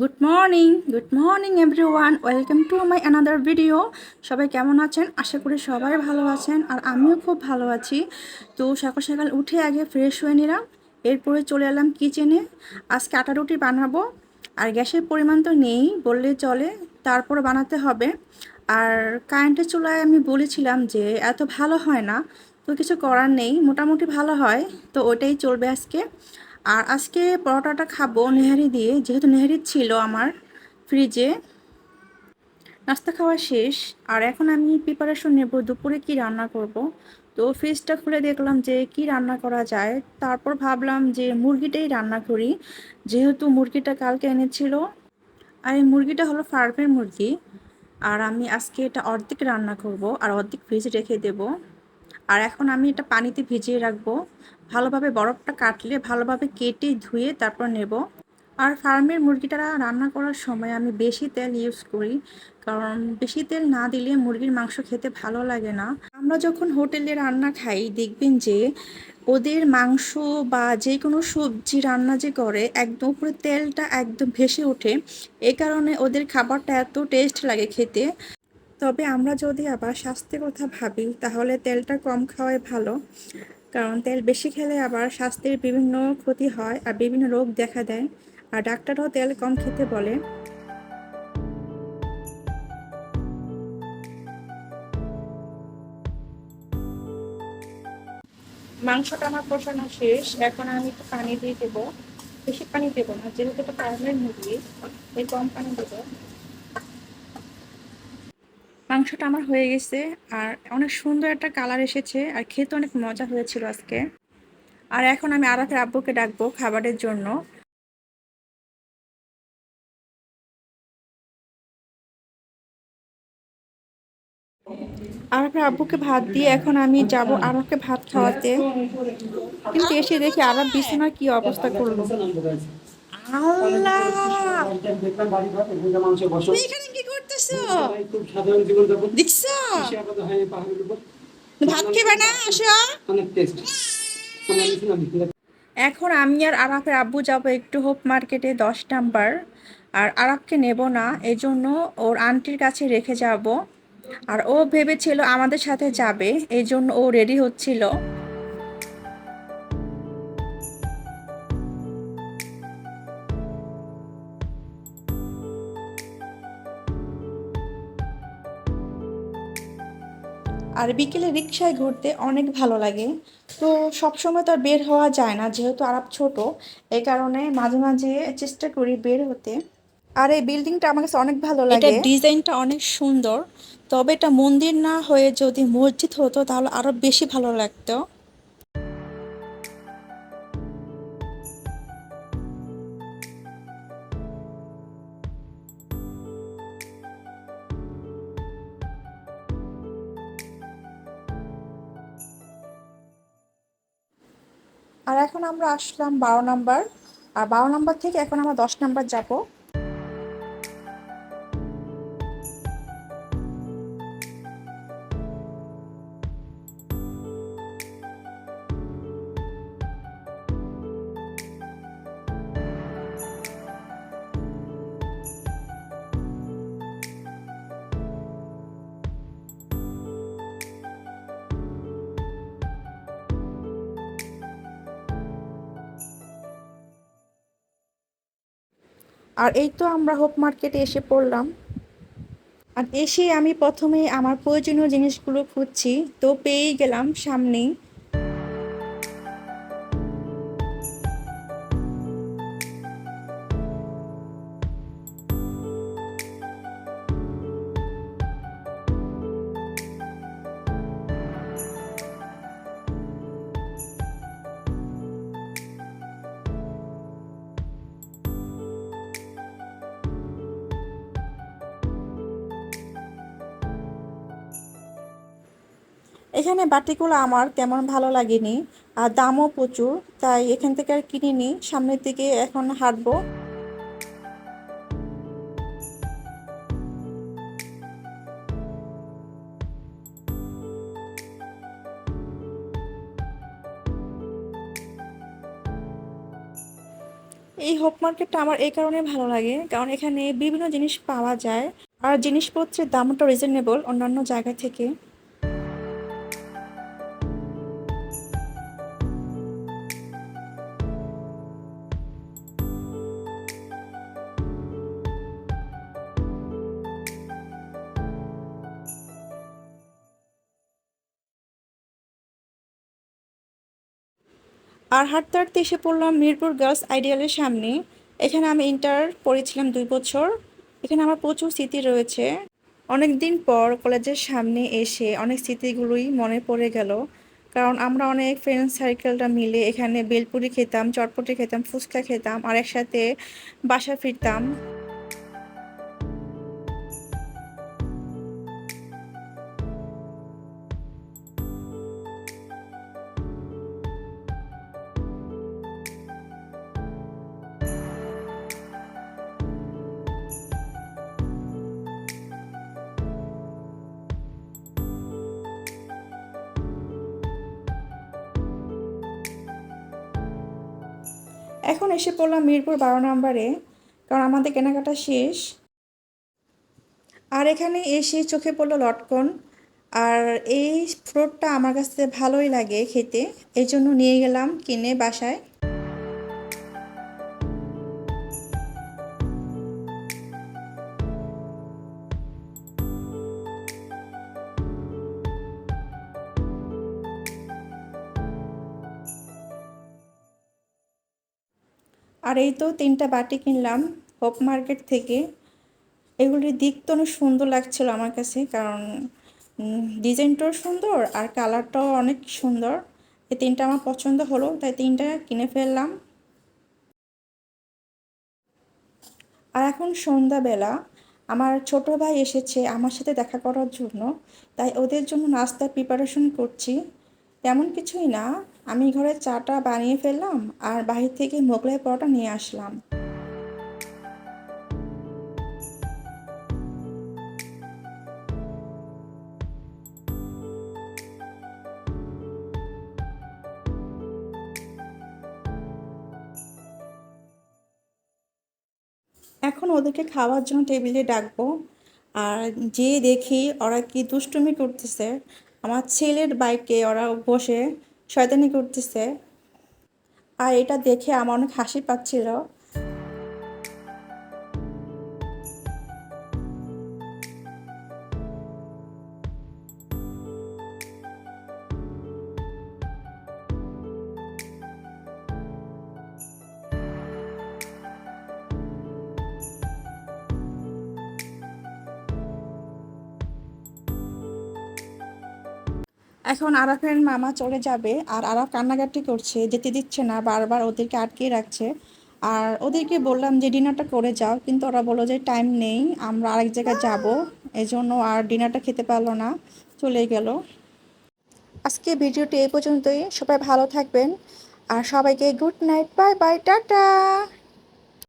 Good morning good morning everyone welcome to my another video সবাই কেমন আছেন? আশা করি সবাই ভালো আছেন আর আমিও খুব ভালো আছি। তো সকাল সকাল উঠে আগে ফ্রেশ হয়ে নিলাম। এরপরে চলে এলাম কিচেনে আজকে আটা রুটি বানাবো। আর গ্যাসের পরিমাণ তো নেই, বললে চলে। তারপর বানাতে হবে। আর কারেন্টের চুলায় আমি বলেছিলাম যে এত ভালো হয় না। তো কিছু করার নেই। মোটামুটি ভালো হয়। তো ওটাই চলবে আজকে। আর আজকে পরোটাটা খাব নেহারি দিয়ে। যেহেতু নেহারি ছিল আমার ফ্রিজে নাস্তা খাওয়া শেষ। আর এখন আমি প্রিপারেশন নেব দুপুরে কি রান্না করব। তো ফ্রিজটা খুলে দেখলাম যে কি রান্না করা যায়। তারপর ভাবলাম যে মুরগিটাই রান্না করি। যেহেতু মুরগিটা কালকে এনেছিল। আর এই মুরগিটা হলো ফার্মের মুরগি। আর আমি আজকে এটা অর্ধেক রান্না করব। আর অর্ধেক ফ্রিজে রেখে দেব। আর এখন আমি এটা পানিতে ভিজিয়ে রাখব। ভালোভাবে বরফটা কাটলে ভালোভাবে কেটে ধুয়ে তারপর নেব। আর ফার্মের মুরগিটা রান্না করার সময় আমি বেশি তেল ইউজ করি, কারণ বেশি তেল না দিলে মুরগির মাংস খেতে ভালো লাগে না। আমরা যখন হোটেলে রান্না খাই, দেখবেন যে ওদের মাংস বা যে কোনো সবজি রান্না যে করে, একদম উপরে তেলটা একদম ভেসে ওঠে। এই কারণে ওদের খাবারটা এত টেস্ট লাগে খেতে। তবে আমরা যদি আবার স্বাস্থ্যের কথা ভাবি, তাহলে তেলটা কম খাওয়াই ভালো। কারণ তেল বেশি খেলে আবার স্বাস্থ্যের বিভিন্ন ক্ষতি হয় আর বিভিন্ন রোগ দেখা দেয়। আর ডাক্তারও তেল কম খেতে বলে। মাংসটা আমার কষানো শেষ। এখন আমি একটু পানি দিয়ে দেবো। বেশি পানি দেবো না, যেহেতু এটা ফার্মের মুরগি এই কম পানি দেবো। মাংসটা আমার হয়ে গেছে আর অনেক সুন্দর একটা কালার এসেছে আর খেতে অনেক মজা হয়েছিল আজকে। আর এখন আমি আরাফের আব্বুকে ডাকবো খাবারের জন্য। আরাফের আব্বুকে ভাত দিয়ে এখন আমি যাব আরাফকে ভাত খাওয়াতে। কিন্তু এসে দেখি আরাফ বিছানার কি অবস্থা করল। আল্লাহ! এখানে কি এখন আমি আর আরাফের আব্বু যাব একটু হোপ মার্কেটে দশ নাম্বার। আর আরাফকে নেব না এই জন্য ওর আন্টির কাছে রেখে যাব। আর ও ভেবেছিল আমাদের সাথে যাবে এই জন্য ও রেডি হচ্ছিল। আর বিকেলে রিক্সায় ঘুরতে অনেক ভালো লাগে। তো সবসময় তো আর বের হওয়া যায় না যেহেতু আরব ছোট এই কারণে মাঝে মাঝে চেষ্টা করি বের হতে। আর এই বিল্ডিংটা আমার কাছে অনেক ভালো লাগে। এটা ডিজাইনটা অনেক সুন্দর তবে এটা মন্দির না হয়ে যদি মসজিদ হতো তাহলে আরও বেশি ভালো লাগতো। আর এখন আমরা আসলাম বারো নাম্বার, আর বারো নাম্বার থেকে এখন আমরা দশ নাম্বার যাব। আর এই তো আমরা হোপ মার্কেটে এসে পড়লাম। আর এসে আমি প্রথমে আমার প্রয়োজনীয় জিনিসগুলো খুঁজছি, তো পেয়েই গেলাম সামনেই। এখানে বাটিগুলো আমার তেমন ভালো লাগেনি, আর দামও প্রচুর, তাই এখান থেকে আর কিনিনি, সামনের দিকে এখন হাঁটবো। এই হোপ মার্কেটটা আমার এই কারণে ভালো লাগে, কারণ এখানে বিভিন্ন জিনিস পাওয়া যায়, আর জিনিসপত্রের দামটা রিজনেবল অন্যান্য জায়গা থেকে। আর হাঁটতে হাঁটতে এসে পড়লাম মিরপুর গার্লস আইডিয়ালের সামনে। এখানে আমি ইন্টার পড়েছিলাম দুই বছর। এখানে আমার প্রচুর স্মৃতি রয়েছে। অনেক দিন পর কলেজের সামনে এসে অনেক স্মৃতিগুলোই মনে পড়ে গেল। কারণ আমরা অনেক ফ্রেন্ড সার্কেলটা মিলে এখানে বেলপুরি খেতাম, চটপটি খেতাম, ফুচকা খেতাম, আর একসাথে বাসা ফিরতাম। এখন এসে পড়লাম মিরপুর বারো নম্বরে, কারণ আমাদের কেনাকাটা শেষ। আর এখানে এসে চোখে পড়ল লটকন, আর এই ফ্রুটটা আমার কাছে ভালোই লাগে খেতে এই জন্য নিয়ে গেলাম কিনে বাসায়। আর এই তো তিনটা বাটি কিনলাম হোপ মার্কেট থেকে। এগুলির দিক তো অনেক সুন্দর লাগছিল আমার কাছে, কারণ ডিজাইনটাও সুন্দর আর কালারটাও অনেক সুন্দর। এই তিনটা আমার পছন্দ হলো, তাই তিনটা কিনে ফেললাম। আর এখন সন্ধ্যাবেলা, আমার ছোট ভাই এসেছে আমার সাথে দেখা করার জন্য, তাই ওদের জন্য নাস্তার প্রিপারেশন করছি। তেমন কিছুই না আমি ঘরে চাটা বানিয়ে ফেললাম আর বাহির থেকে মোগলাই পরোটা নিয়ে আসলাম। এখন ওদেরকে খাওয়ার জন্য টেবিলে ডাকবো। আর যে দেখি ওরা কি দুষ্টুমি করতেছে। আমার ছেলের বাইকে ওরা বসে শয়তানি করতেছে। আর এটা দেখে আমার অনেক হাসি পাচ্ছিল। এখন আরাফের মামা চলে যাবে আর আরাফ কান্নাকাটি করছে, যেতে দিচ্ছে না, বারবার ওদেরকে আটকে রাখছে। আর ওদেরকে বললাম যে, ডিনারটা করে যাও। কিন্তু ওরা বলল যে, টাইম নেই, আমরা আরেক জায়গায় যাব। এই জন্য আর ডিনারটা খেতে পারল না চলে গেল। আজকে ভিডিওটি এই পর্যন্তই। সবাই ভালো থাকবেন। আর সবাইকে good night, bye bye, tata!